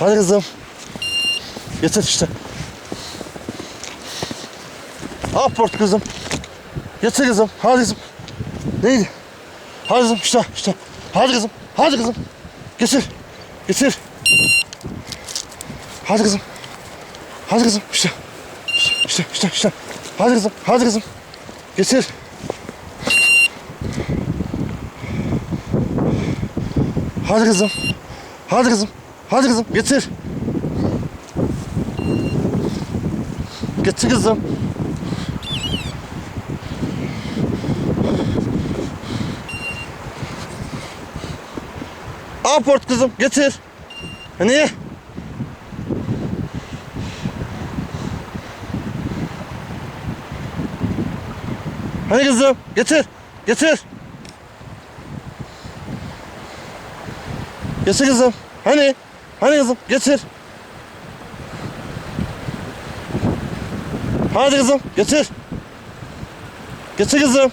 Hadi kızım. Getir işte. Aport kızım. Getir kızım. Hadi kızım. Neydi? Hadi kızım işte işte. Hadi kızım. Hadi kızım. Getir. Getir. Hadi kızım. Hadi kızım işte. İşte işte işte işte. Hadi kızım. Hadi kızım. Getir. Hadi kızım. Hadi kızım. Hadi kızım getir. Getir kızım. Aport kızım getir. Niye? Hani kızım getir. Getir. Getir kızım. Hani? Hani kızım? Getir. Hadi kızım. Getir. Getir kızım.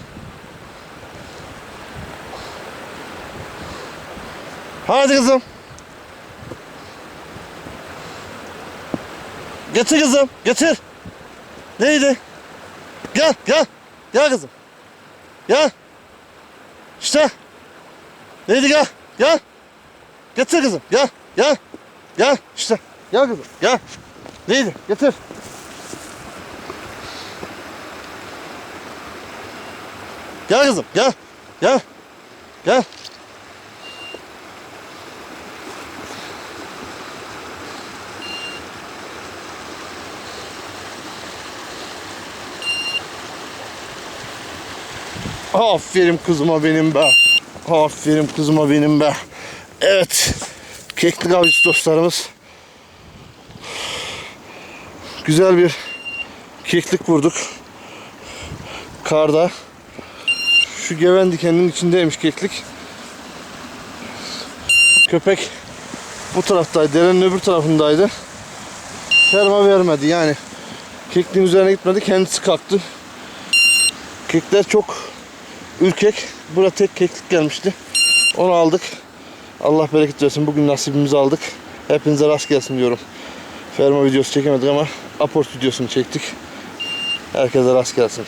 Hadi kızım. Getir kızım. Getir. Neydi? Gel gel. Gel kızım. Gel. İşte. Neydi gel. Gel. Getir kızım. Gel. Gel. Gel. İşte. Gel kızım. Gel. Neydi? Getir. Gel kızım. Gel. Gel. Gel. Aferin kızıma benim be. Aferin kızıma benim be. Evet. Keklik avcısı dostlarımız. Güzel bir keklik vurduk. Karda. Şu geven dikeninin içindeymiş keklik. Köpek bu taraftaydı. Derenin öbür tarafındaydı. Ferma vermedi yani. Kekliğin üzerine gitmedi. Kendisi kalktı. Kekler çok ürkek. Burada tek keklik gelmişti. Onu aldık. Allah bereket versin. Bugün nasibimizi aldık. Hepinize rast gelsin diyorum. Ferma videosu çekemedik ama aport videosunu çektik. Herkese rast gelsin.